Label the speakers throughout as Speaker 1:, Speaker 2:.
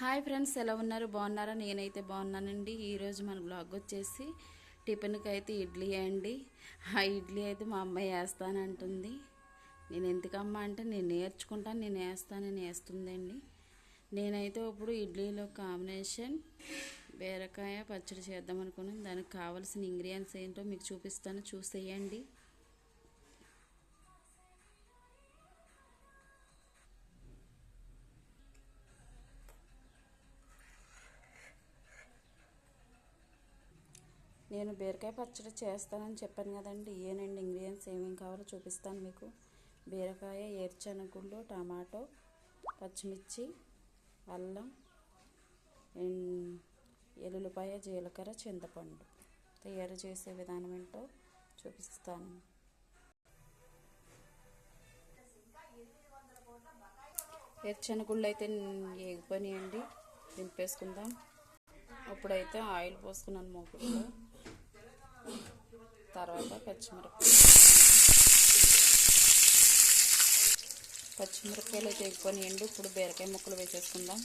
Speaker 1: Hi friends ఎలా ఉన్నారు? బాగున్నారా? నేనైతే బాగున్నానండి. ఈరోజు మన బ్లాగ్ వచ్చేసి టిఫిన్కి అయితే ఇడ్లీ అండి. ఆ ఇడ్లీ అయితే మా అమ్మాయి వేస్తానంటుంది. నేను ఎందుకమ్మా అంటే నేను నేర్చుకుంటాను నేను వేస్తానని వేస్తుందండి. నేనైతే ఇప్పుడు ఇడ్లీలో కాంబినేషన్ బీరకాయ పచ్చడి చేద్దాం అనుకున్నాను. దానికి కావాల్సిన ఇంగ్రీడియంట్స్ ఏంటో మీకు చూపిస్తాను. చూసేయండి. నేను బీరకాయ పచ్చడి చేస్తానని చెప్పాను కదండి. ఏనండి ఇంగ్రీడియంట్స్ ఏమేమి కావాలో చూపిస్తాను మీకు. బీరకాయ ఏర్చనగుళ్ళు టమాటో పచ్చిమిర్చి అల్లం ఎల్లుల్లిపాయ జీలకర్ర చింతపండు తయారు చేసే విధానం ఏంటో చూపిస్తాను. ఎర్చనగుళ్ళు అయితే ఎగిపోయినాయండి దింపేసుకుందాం. అప్పుడైతే ఆయిల్ పోసుకున్నాను మూకుడులో తర్వాత పచ్చిమిరపకాయ పచ్చిమిరపకాయలు అయితే ఎగిపోయినాయండి ఇప్పుడు బీరకాయ ముక్కలు వేసేసుకుందాం.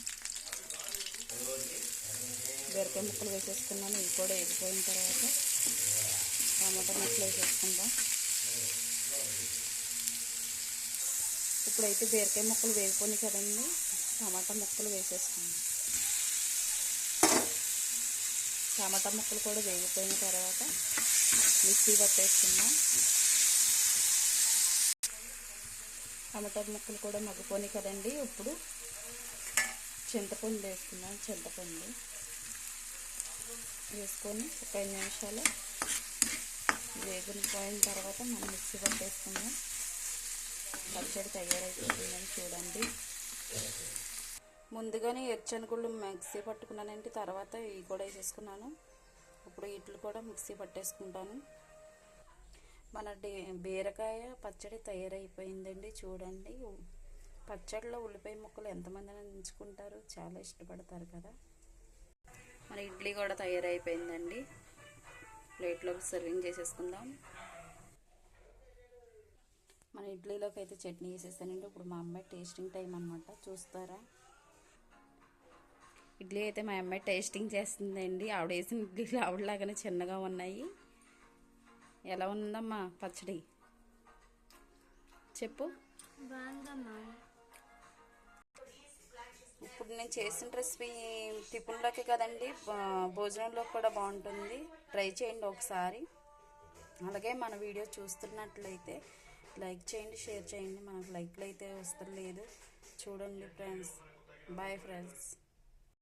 Speaker 1: బీరకాయ ముక్కలు వేసేసుకున్నాను. ఇవి కూడా ఎగిపోయిన తర్వాత టమాటా ముక్కలు వేసేసుకుందాం. ఇప్పుడైతే బీరకాయ ముక్కలు వేగిపోయినాయి కదండి. టమాటా ముక్కలు వేసేసుకుందాం. టమాటా ముక్కలు కూడా వేగిపోయిన తర్వాత మిక్సీ పట్టేసుకుందాం. టమాటా ముక్కలు కూడా మగ్గిపోయి కదండి. ఇప్పుడు చింతపండు వేసుకుందాం. చింతపండు వేసుకొని ఒక ఐదు నిమిషాలు వేగిపోయిన తర్వాత మనం మిక్సీ పట్టేసుకుందాం. పచ్చడి తయారైపోతుందని చూడండి. ముందుగానే ఎర్చనగుళ్ళు మిక్సీ పట్టుకున్నానండి. తర్వాత ఇవి కూడా వేసేసుకున్నాను. ఇప్పుడు ఇట్లు కూడా మిక్సీ పట్టేసుకుంటాను. మన బీరకాయ పచ్చడి తయారైపోయిందండి. చూడండి. పచ్చడిలో ఉల్లిపాయ ముక్కలు ఎంతమంది ఎంచుకుంటారు చాలా ఇష్టపడతారు కదా. మన ఇడ్లీ కూడా తయారైపోయిందండి. ప్లేట్లోకి సర్వింగ్ చేసేసుకుందాం. మన ఇడ్లీలోకి అయితే చట్నీ వేసేసానండి. ఇప్పుడు మా అమ్మాయి టేస్టింగ్ టైం అనమాట చూస్తారా? ఇడ్లీ అయితే మా అమ్మాయి టేస్టింగ్ చేస్తుందండి. ఆవిడ వేసిన ఇడ్లీలు ఆవిడలాగానే చిన్నగా ఉన్నాయి. ఎలా ఉందమ్మా పచ్చడి? చెప్పు. ఇప్పుడు నేను చేసిన రెసిపీ టిఫిన్లోకి కదండి భోజనంలో భోజనంలోకి కూడా బాగుంటుంది. ట్రై చేయండి ఒకసారి. అలాగే మన వీడియో చూస్తున్నట్లయితే లైక్ చేయండి షేర్ చేయండి. మనకు లైక్లు అయితే వస్తలేదు. చూడండి ఫ్రెండ్స్. Bye friends.